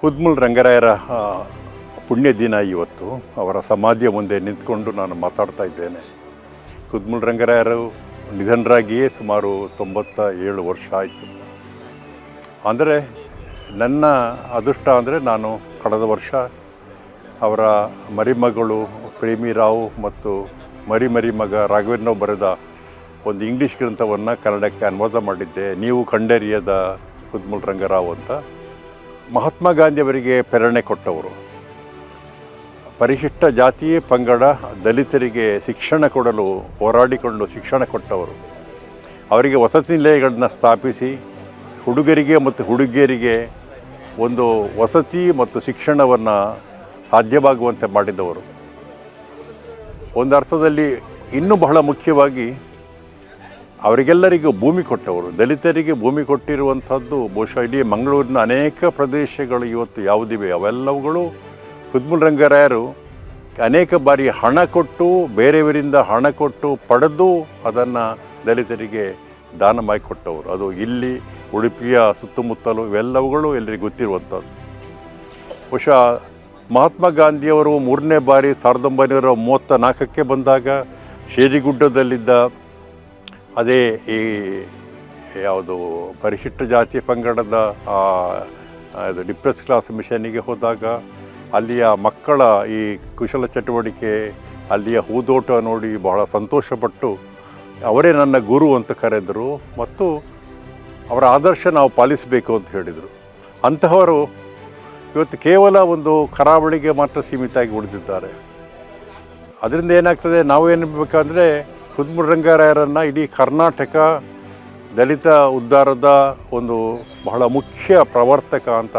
ಕುದ್ಮುಲ್ ರಂಗರಾಯರ ಪುಣ್ಯ ದಿನ ಇವತ್ತು. ಅವರ ಸಮಾಧಿಯ ಮುಂದೆ ನಿಂತ್ಕೊಂಡು ನಾನು ಮಾತಾಡ್ತಾ ಇದ್ದೇನೆ. ಹುದ್ಮುಲ್ ರಂಗರಾಯರು ನಿಧನರಾಗಿಯೇ ಸುಮಾರು ತೊಂಬತ್ತ ಏಳು ವರ್ಷ ಆಯಿತು. ಅಂದರೆ ನನ್ನ ಅದೃಷ್ಟ ಅಂದರೆ ನಾನು ಕಳೆದ ವರ್ಷ ಅವರ ಮರಿಮಗಳು ಪ್ರೇಮಿ ರಾವ್ ಮತ್ತು ಮರಿ ಮರಿ ಮಗ ಬರೆದ ಒಂದು ಇಂಗ್ಲೀಷ್ ಗ್ರಂಥವನ್ನು ಕನ್ನಡಕ್ಕೆ ಅನುವಾದ ಮಾಡಿದ್ದೆ. ನೀವು ಕಂಡರಿಯದ ಹುದ್ಮುಲ್ ರಂಗರಾವ್ ಅಂತ. ಮಹಾತ್ಮ ಗಾಂಧಿಯವರಿಗೆ ಪ್ರೇರಣೆ ಕೊಟ್ಟವರು. ಪರಿಶಿಷ್ಟ ಜಾತಿ, ಪಂಗಡ, ದಲಿತರಿಗೆ ಶಿಕ್ಷಣ ಕೊಡಲು ಹೋರಾಡಿಕೊಂಡು ಶಿಕ್ಷಣ ಕೊಟ್ಟವರು. ಅವರಿಗೆ ವಸತಿ ನಿಲಯಗಳನ್ನು ಸ್ಥಾಪಿಸಿ, ಹುಡುಗರಿಗೆ ಮತ್ತು ಹುಡುಗಿಯರಿಗೆ ಒಂದು ವಸತಿ ಮತ್ತು ಶಿಕ್ಷಣವನ್ನು ಸಾಧ್ಯವಾಗುವಂತೆ ಮಾಡಿದವರು. ಒಂದು ಅರ್ಥದಲ್ಲಿ ಇನ್ನೂ ಬಹಳ ಮುಖ್ಯವಾಗಿ ಅವರಿಗೆಲ್ಲರಿಗೂ ಭೂಮಿ ಕೊಟ್ಟವರು, ದಲಿತರಿಗೆ ಭೂಮಿ ಕೊಟ್ಟಿರುವಂಥದ್ದು ಬಹುಶಃ ಇಡೀ ಮಂಗಳೂರಿನ ಅನೇಕ ಪ್ರದೇಶಗಳು ಇವತ್ತು ಯಾವುದಿವೆ? ಅವೆಲ್ಲವುಗಳು ಕುದ್ಮುಲ್ ರಂಗರಾಯರು ಅನೇಕ ಬಾರಿ ಹಣ ಕೊಟ್ಟು, ಬೇರೆಯವರಿಂದ ಹಣ ಕೊಟ್ಟು ಪಡೆದು ಅದನ್ನು ದಲಿತರಿಗೆ ದಾನ ಮಾಡಿಕೊಟ್ಟವರು ಅದು ಇಲ್ಲಿ, ಉಡುಪಿಯ ಸುತ್ತಮುತ್ತಲು ಇವೆಲ್ಲವುಗಳು ಎಲ್ಲರಿಗೂ ಗೊತ್ತಿರುವಂಥದ್ದು. ಬಹುಶಃ ಮಹಾತ್ಮ ಗಾಂಧಿಯವರು ಮೂರನೇ ಬಾರಿ ಸಾವಿರದ ಒಂಬೈನೂರ ಮೂವತ್ತ ನಾಲ್ಕಕ್ಕೆ ಬಂದಾಗ, ಶೇರಿಗುಡ್ಡದಲ್ಲಿದ್ದ ಅದೇ ಈ ಯಾವುದು ಪರಿಶಿಷ್ಟ ಜಾತಿ ಪಂಗಡದ ಇದು ಡಿಪ್ರೆಸ್ ಕ್ಲಾಸ್ ಮಿಷನ್ನಿಗೆ ಹೋದಾಗ ಅಲ್ಲಿಯ ಮಕ್ಕಳ ಈ ಕುಶಲ ಚಟುವಟಿಕೆ, ಅಲ್ಲಿಯ ಹೂದೋಟ ನೋಡಿ ಬಹಳ ಸಂತೋಷಪಟ್ಟು ಅವರೇ ನನ್ನ ಗುರು ಅಂತ ಕರೆದರು ಮತ್ತು ಅವರ ಆದರ್ಶ ನಾವು ಪಾಲಿಸಬೇಕು ಅಂತ ಹೇಳಿದರು. ಅಂತಹವರು ಇವತ್ತು ಕೇವಲ ಒಂದು ಕರಾವಳಿಗೆ ಮಾತ್ರ ಸೀಮಿತ ಆಗಿ ಉಳಿದಿದ್ದಾರೆ. ಅದರಿಂದ ಏನಾಗ್ತದೆ ನಾವು ಏನು ಬೇಕಂದರೆ ಕುದ್ಮುಲ್ ರಂಗಾರಾಯರನ್ನು ಇಡೀ ಕರ್ನಾಟಕ ದಲಿತ ಉದ್ಧಾರದ ಒಂದು ಬಹಳ ಮುಖ್ಯ ಪ್ರವರ್ತಕ ಅಂತ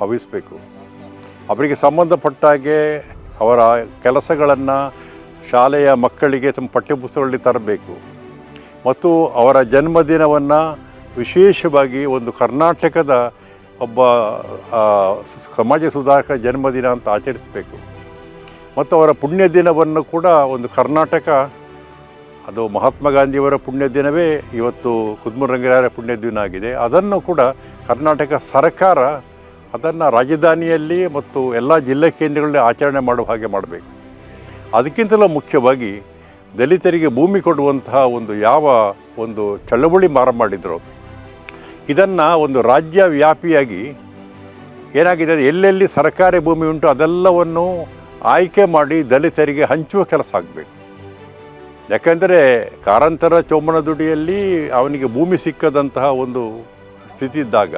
ಭಾವಿಸಬೇಕು. ಅವರಿಗೆ ಸಂಬಂಧಪಟ್ಟ ಹಾಗೆ ಅವರ ಕೆಲಸಗಳನ್ನು ಶಾಲೆಯ ಮಕ್ಕಳಿಗೆ ತಮ್ಮ ಪಠ್ಯಪುಸ್ತಕಗಳಲ್ಲಿ ತರಬೇಕು. ಮತ್ತು ಅವರ ಜನ್ಮದಿನವನ್ನು ವಿಶೇಷವಾಗಿ ಒಂದು ಕರ್ನಾಟಕದ ಒಬ್ಬ ಸಮಾಜ ಸುಧಾರಕ ಜನ್ಮದಿನ ಅಂತ ಆಚರಿಸಬೇಕು. ಮತ್ತು ಅವರ ಪುಣ್ಯ ದಿನವನ್ನು ಕೂಡ ಒಂದು ಕರ್ನಾಟಕ ಅದು ಮಹಾತ್ಮ ಗಾಂಧಿಯವರ ಪುಣ್ಯ ದಿನವೇ ಇವತ್ತು ಕುದ್ಮುಲ್ ರಂಗರಾಯರ ಪುಣ್ಯ ದಿನ ಆಗಿದೆ. ಅದನ್ನು ಕೂಡ ಕರ್ನಾಟಕ ಸರ್ಕಾರ ಅದನ್ನು ರಾಜಧಾನಿಯಲ್ಲಿ ಮತ್ತು ಎಲ್ಲ ಜಿಲ್ಲಾ ಕೇಂದ್ರಗಳಲ್ಲಿ ಆಚರಣೆ ಮಾಡುವ ಹಾಗೆ ಮಾಡಬೇಕು. ಅದಕ್ಕಿಂತಲೂ ಮುಖ್ಯವಾಗಿ ದಲಿತರಿಗೆ ಭೂಮಿ ಕೊಡುವಂತಹ ಒಂದು ಯಾವ ಒಂದು ಚಳವಳಿ ಮಾರ ಮಾಡಿದ್ರು. ಇದನ್ನು ಒಂದು ರಾಜ್ಯ ವ್ಯಾಪಿಯಾಗಿ ಏನಾಗಿದೆ ಎಲ್ಲೆಲ್ಲಿ ಸರ್ಕಾರಿ ಭೂಮಿ ಉಂಟು ಅದೆಲ್ಲವನ್ನು ಆಯ್ಕೆ ಮಾಡಿ ದಲಿತರಿಗೆ ಹಂಚುವ ಕೆಲಸ ಆಗಬೇಕು. ಯಾಕಂದರೆ ಕಾರಂತರ ಚೋಮನದುಡಿಯಲ್ಲಿ ಅವನಿಗೆ ಭೂಮಿ ಸಿಕ್ಕದಂತಹ ಒಂದು ಸ್ಥಿತಿ ಇದ್ದಾಗ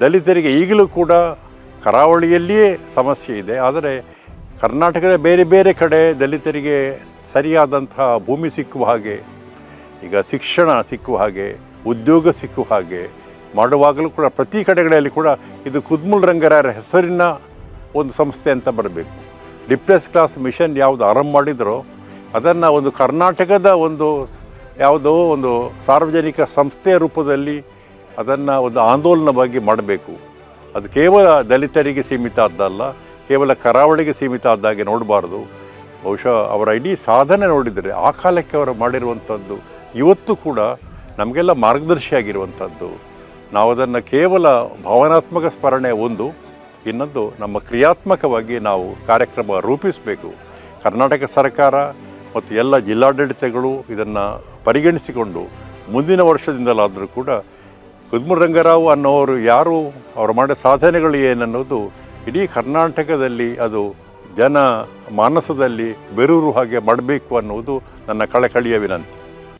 ದಲಿತರಿಗೆ ಈಗಲೂ ಕೂಡ ಕರಾವಳಿಯಲ್ಲಿಯೇ ಸಮಸ್ಯೆ ಇದೆ. ಆದರೆ ಕರ್ನಾಟಕದ ಬೇರೆ ಬೇರೆ ಕಡೆ ದಲಿತರಿಗೆ ಸರಿಯಾದಂತಹ ಭೂಮಿ ಸಿಕ್ಕುವ ಹಾಗೆ, ಈಗ ಶಿಕ್ಷಣ ಸಿಕ್ಕುವ ಹಾಗೆ, ಉದ್ಯೋಗ ಸಿಕ್ಕುವ ಹಾಗೆ, ಮಾಡುವಾಗಲೂ ಕೂಡ ಪ್ರತಿ ಕಡೆಗಳಲ್ಲಿ ಕೂಡ ಇದು ಕುದ್ಮುಲ್ ರಂಗರಾಯರ ಹೆಸರಿನ ಒಂದು ಸಂಸ್ಥೆ ಅಂತ ಬರಬೇಕು. ಡಿಪ್ರೆಸ್ ಕ್ಲಾಸ್ ಮಿಷನ್ ಯಾವುದು ಆರಂಭ ಮಾಡಿದರೋ ಅದನ್ನು ಒಂದು ಕರ್ನಾಟಕದ ಒಂದು ಯಾವುದೋ ಒಂದು ಸಾರ್ವಜನಿಕ ಸಂಸ್ಥೆಯ ರೂಪದಲ್ಲಿ ಅದನ್ನು ಒಂದು ಆಂದೋಲನವಾಗಿ ಮಾಡಬೇಕು. ಅದು ಕೇವಲ ದಲಿತರಿಗೆ ಸೀಮಿತ ಆದ್ದಲ್ಲ, ಕೇವಲ ಕರಾವಳಿಗೆ ಸೀಮಿತ ಆದಾಗೆ ನೋಡಬಾರ್ದು. ಬಹುಶಃ ಅವರ ಇಡೀ ಸಾಧನೆ ನೋಡಿದರೆ ಆ ಕಾಲಕ್ಕೆ ಅವರು ಮಾಡಿರುವಂಥದ್ದು ಇವತ್ತು ಕೂಡ ನಮಗೆಲ್ಲ ಮಾರ್ಗದರ್ಶಿಯಾಗಿರುವಂಥದ್ದು ನಾವು ಅದನ್ನು ಕೇವಲ ಭಾವನಾತ್ಮಕ ಸ್ಮರಣೆ ಒಂದು, ಇನ್ನೊಂದು ನಮ್ಮ ಕ್ರಿಯಾತ್ಮಕವಾಗಿ ನಾವು ಕಾರ್ಯಕ್ರಮ ರೂಪಿಸಬೇಕು. ಕರ್ನಾಟಕ ಸರ್ಕಾರ ಮತ್ತು ಎಲ್ಲ ಜಿಲ್ಲಾಡಳಿತಗಳು ಇದನ್ನು ಪರಿಗಣಿಸಿಕೊಂಡು ಮುಂದಿನ ವರ್ಷದಿಂದಲಾದರೂ ಕೂಡ ಕುದ್ಮುಲ್ ರಂಗರಾವ್ ಅನ್ನೋರು ಯಾರು ಅವರು ಮಾಡಿದ ಸಾಧನೆಗಳು ಏನನ್ನೋದು ಇಡೀ ಕರ್ನಾಟಕದಲ್ಲಿ ಅದು ಜನ ಮಾನಸದಲ್ಲಿ ಬೆರೂರು ಹಾಗೆ ಮಾಡಬೇಕು ಅನ್ನುವುದು ನನ್ನ ಕಳಕಳಿಯ ವಿನಂತಿ.